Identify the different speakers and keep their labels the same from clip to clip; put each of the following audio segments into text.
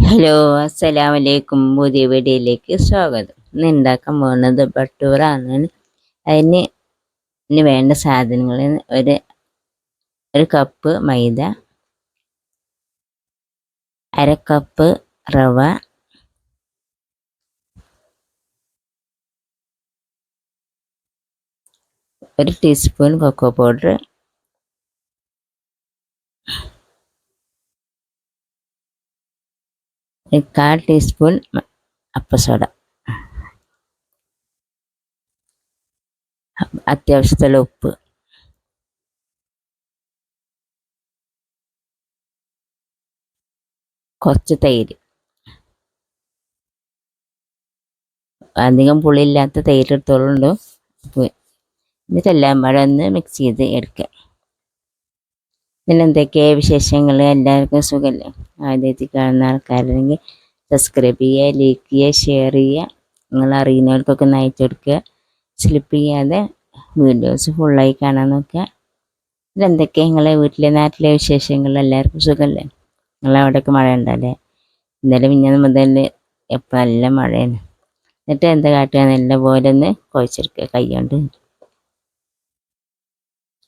Speaker 1: Hello അസ്സലാമു വലൈക്കും പുതിയ വീഡിയോയിലേക്ക് സ്വാഗതം. ഇന്ന് ഉണ്ടാക്കാൻ പോകുന്നത്? ബട്ടൂറാണ് അതിന് ഇനി വേണ്ട സാധനങ്ങൾ ഒരു ഒരു കപ്പ് മൈദ അര കപ്പ് റവ ഒരു ടീസ്പൂൺ കൊക്കോ പൗഡർ കാൽ ടീസ്പൂൺ അപ്പസോഡ. അത്യാവശ്യത്തിലുള്ള ഉപ്പ്. കുറച്ച് തൈര്. അധികം പുളിയില്ലാത്ത തൈര് എടുത്തോളുണ്ടോ. എന്നിട്ടെല്ലാം പാടെ ഒന്ന് മിക്സ് ചെയ്ത് എടുക്കുക പിന്നെ എന്തൊക്കെയാണ് വിശേഷങ്ങൾ എല്ലാവർക്കും സുഖമല്ലേ ആദ്യമായിട്ട് കാണുന്ന ആൾക്കാരുണ്ടെങ്കിൽ സബ്സ്ക്രൈബ് ചെയ്യുക ലൈക്ക് ചെയ്യുക ഷെയർ ചെയ്യുക. നിങ്ങൾ അറിയുന്നവർക്കൊക്കെ നയിച്ചു കൊടുക്കുക. സ്ലിപ്പ് ചെയ്യാതെ വീഡിയോസ് ഫുള്ളായി കാണാൻ നോക്കുക. ഇതെന്തൊക്കെയാണ് നിങ്ങളെ വീട്ടിലെ നാട്ടിലെ വിശേഷങ്ങൾ? എല്ലാവർക്കും സുഖമല്ലേ നിങ്ങളവിടെയൊക്കെ മഴ ഉണ്ടല്ലേ ഇന്നലെ മിഞ്ഞാന്ന് മുതൽ എപ്പോൾ നല്ല മഴയാണ്. എന്നിട്ട് എന്താ കാട്ടുക? നല്ല പോലെ ഒന്ന് കുഴച്ചെടുക്കുക. കൈ കൊണ്ട്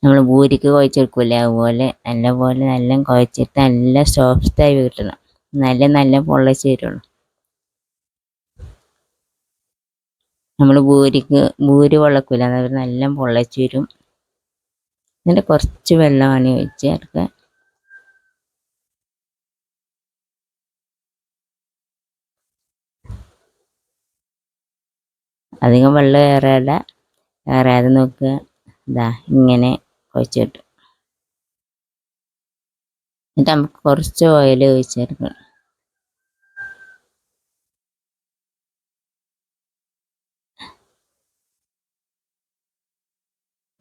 Speaker 1: നമ്മൾ പൂരിക്ക് കുഴച്ചെടുക്കില്ലേ? അതുപോലെ നല്ല പോലെ നല്ല കുഴച്ചിട്ട് നല്ല സോഫ്റ്റായി കിട്ടണം നല്ല നല്ല പൊള്ളച്ച് വരുള്ളൂ. നമ്മൾ പൂരിക്ക് പൂരി വളക്കില്ല അതായത് നല്ല പൊള്ളച്ച് വരും. എന്നിട്ട് കുറച്ച് വെള്ളമാണ് ഒഴിച്ച് ചേർക്കുക. അധികം വെള്ളം ഏറാതെ ഏറാതെ നോക്കുക. ഇതാ ഇങ്ങനെ. കുഴച്ച് കിട്ടും എന്നിട്ട് നമുക്ക് കുറച്ച് ഓയിൽ ഒഴിച്ചെടുക്കണം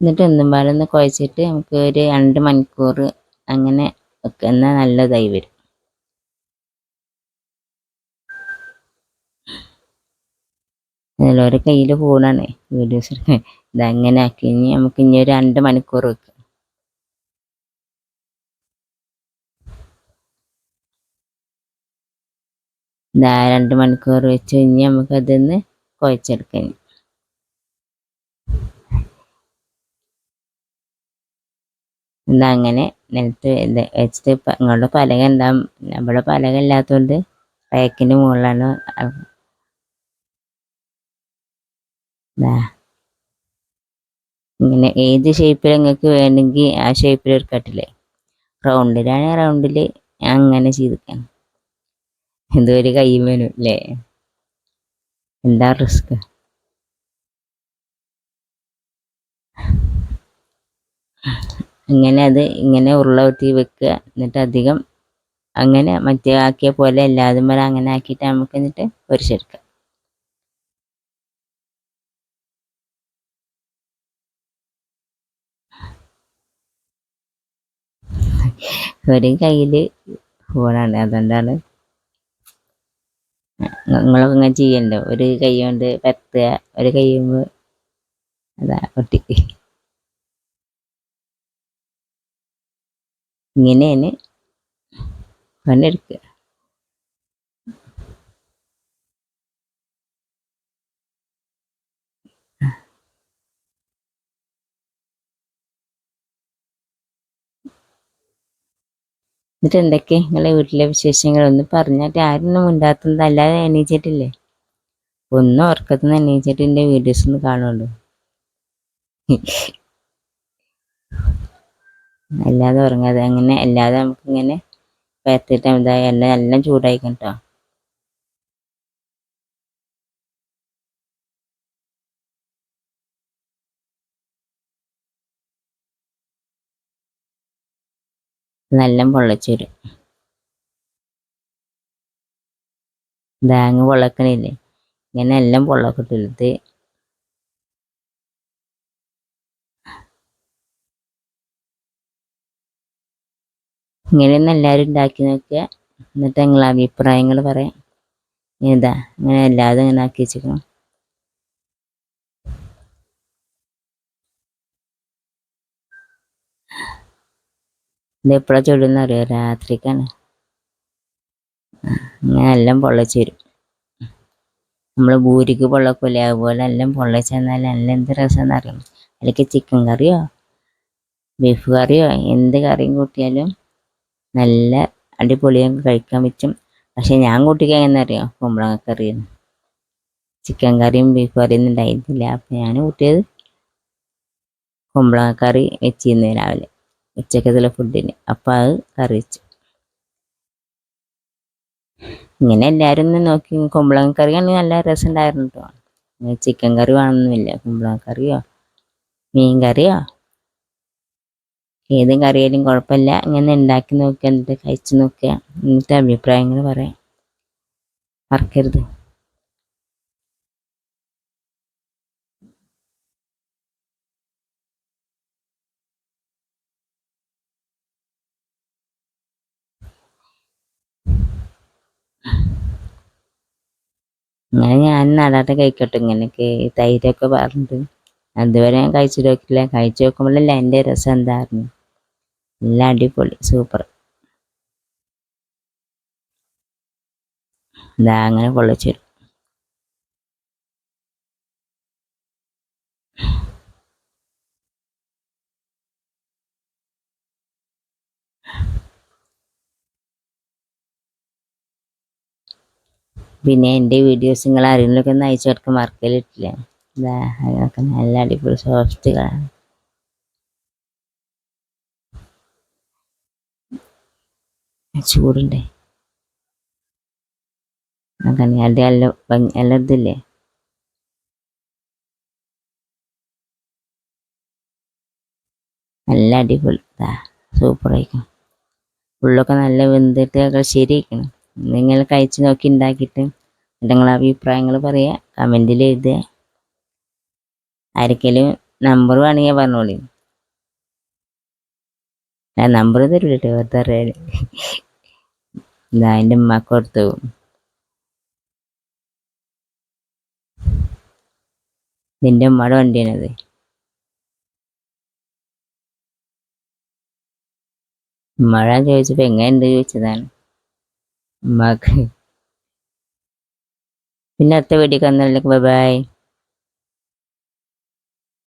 Speaker 1: എന്നിട്ട് ഒന്നും പാടൊന്ന് കുഴച്ചിട്ട് നമുക്ക് ഒരു രണ്ട് മണിക്കൂർ അങ്ങനെ വെക്കുന്ന നല്ലതായി വരും. ചിലവരെ കയ്യിൽ ഫോണാണ്. വീഡിയോസ് ഇതങ്ങനെ ആക്കി? ഇനി നമുക്ക് ഇനി ഒരു രണ്ട് മണിക്കൂർ വെക്കാം. ഇതാ രണ്ട് മണിക്കൂർ വെച്ച് കഴിഞ്ഞ് നമുക്കതൊന്ന് കുഴച്ചെടുക്കാം എന്താ അങ്ങനെ നിലത്ത് വെച്ചിട്ട് ഇങ്ങോട്ട് പലക എന്താ? നമ്മുടെ പലക ഇല്ലാത്തതുകൊണ്ട് പാക്കിന്റെ മുകളിലാണ് ഇങ്ങനെ ഏത് ഷേപ്പിൽ നിങ്ങൾക്ക് വേണമെങ്കിൽ ആ ഷേപ്പിൽ ഒരു കട്ടില്ലേ റൗണ്ടിലാണെങ്കിൽ റൗണ്ടിൽ അങ്ങനെ ചെയ്തിക്കാൻ ഒരു കൈ വേണം അല്ലേ എന്താ റിസ്ക് അങ്ങനെ അത് ഇങ്ങനെ ഉരുള വെക്കുക. എന്നിട്ട് അധികം അങ്ങനെ മറ്റേ ആക്കിയ പോലെ എല്ലാതും പോലെ അങ്ങനെ ആക്കിയിട്ട് നമുക്ക് എന്നിട്ട് പൊരിച്ചെടുക്കാം. ഒരു കയ്യിൽ ഫോണാണ്. അതുകൊണ്ടാണ് നിങ്ങളൊക്കെ ഇങ്ങനെ ചെയ്യണ്ടോ? ഒരു കൈ കൊണ്ട് പരത്തുക ഒരു കൈ അതാ കുട്ടി ഇങ്ങനെയാണ് പണിയെടുക്കുക. എന്നിട്ട് എന്തൊക്കെ നിങ്ങളെ വീട്ടിലെ വിശേഷങ്ങൾ? ഒന്ന് പറഞ്ഞിട്ട് ആരൊന്നും ഉണ്ടാക്കുന്നത് അല്ലാതെ എണീച്ചിട്ടില്ലേ? ഒന്നും ഉറക്കത്തുനിന്ന് എണീച്ചിട്ട് വീഡിയോസ് ഒന്ന് കാണുള്ളൂ അല്ലാതെ ഉറങ്ങാതെ അങ്ങനെ അല്ലാതെ നമുക്കിങ്ങനെ പേർത്തിട്ട് ഇതായി എല്ലാം എല്ലാം ചൂടായിക്കും കേട്ടോ നല്ല പൊള്ളച്ച് വരും ബാങ്ങ് പൊള്ളക്കണില്ലേ? ഇങ്ങനെ എല്ലാം പൊള്ളക്കിട്ടില്ല ഇങ്ങനെയൊന്നും എല്ലാവരും ഉണ്ടാക്കി നോക്കുക എന്നിട്ട് നിങ്ങളെ അഭിപ്രായങ്ങൾ പറയാം. ഇതാ ഇങ്ങനെ എല്ലാതും ഇങ്ങനെ ആക്കി വെച്ചിരിക്കണം ഇത് എപ്പോഴാണ് ചൊല്ലുന്ന അറിയോ രാത്രിക്കാണ്. അങ്ങനെ എല്ലാം പൊള്ളച്ച് വരും നമ്മൾ ഭൂരിക്ക് പൊള്ളക്കൂല അതുപോലെ എല്ലാം പൊള്ളച്ച് വന്നാൽ എല്ലാം എന്ത് രസമെന്ന് അറിയാം? അതിലേക്ക് ചിക്കൻ കറിയോ ബീഫ് കറിയോ എന്ത് കറിയും കൂട്ടിയാലും നല്ല അടിപൊളിയും കഴിക്കാൻ പറ്റും. പക്ഷെ ഞാൻ കൂട്ടിക്കാൻ എങ്ങനെ അറിയാം? കുമ്പളങ്ങ കറിയാണ് ചിക്കൻ കറിയും ബീഫ് കറിയും ഒന്നും ഉണ്ടായിരുന്നില്ല. അപ്പം ഞാൻ കൂട്ടിയത് കുമ്പളങ്ങ കറി വെച്ചിരുന്നു രാവിലെ. ഉച്ചക്കത്തിലെ ഫുഡിന്. അപ്പം അത് കറി വെച്ചു ഇങ്ങനെ എല്ലാവരും ഒന്ന് നോക്കി. കുമ്പളങ്ങ കറിയാണെങ്കിൽ നല്ല രസം ഉണ്ടായിരുന്നു കേട്ടോ ചിക്കൻ കറി വേണമെന്നില്ല കുമ്പളങ്ങ കറിയോ? മീൻ കറിയോ? ഏത് കറിയാലും കുഴപ്പമില്ല. ഇങ്ങനെ ഉണ്ടാക്കി നോക്കുക എന്നിട്ട് കഴിച്ച് നോക്കുക എന്നിട്ട് അഭിപ്രായങ്ങൾ പറയാം. മറക്കരുത്. അങ്ങനെ ഞാൻ നടാതെ കഴിക്കട്ടെ ഇങ്ങനെയൊക്കെ തൈരൊക്കെ പറഞ്ഞിട്ട്. അതുവരെ ഞാൻ കഴിച്ചു നോക്കില്ല കഴിച്ചു നോക്കുമ്പോഴല്ലേ എന്റെ രസം എന്തായിരുന്നു എല്ലാം അടിപൊളി സൂപ്പർ. ഇതാ അങ്ങനെ പൊള്ളിച്ചു വരും പിന്നെ എന്റെ വീഡിയോസ് നിങ്ങൾ ആരെങ്കിലുമൊക്കെ ഒന്ന് അയച്ചു കൊടുക്കാൻ മറക്കലിട്ടില്ല അതൊക്കെ നല്ല അടിപൊളി സോഫ്റ്റുകളാണ് ചൂടുണ്ടേ. അങ്ങനെ അത് നല്ല ഭംഗി നല്ല ഇതില്ലേ? നല്ല അടിപൊളി. സൂപ്പറായിരിക്കും ഉള്ളൊക്കെ നല്ല വെന്തിട്ട് ശരിയാക്കണം നിങ്ങൾ കഴിച്ച് നോക്കി ഉണ്ടാക്കിയിട്ട് നിങ്ങളെ അഭിപ്രായങ്ങൾ പറയുക കമന്റിൽ എഴുതുക ആർക്കെങ്കിലും നമ്പർ വേണമെങ്കിൽ പറഞ്ഞോളി. ഞാൻ നമ്പർ തരില്ല കേട്ടോ വെറുതെ അറിയാൻ ഇതാ എന്റെ ഉമ്മക്ക് കൊടുത്തു. നിന്റെ ഉമ്മയുടെ വണ്ടിയാണത്. മഴ ചോദിച്ചപ്പോൾ എങ്ങനെയുണ്ട് ചോദിച്ചതാണ്. ഉമ്മാക്ക്. പിന്നെ അടുത്ത വീഡിയോ കാണുന്നതിലേക്ക് ബൈ ബൈ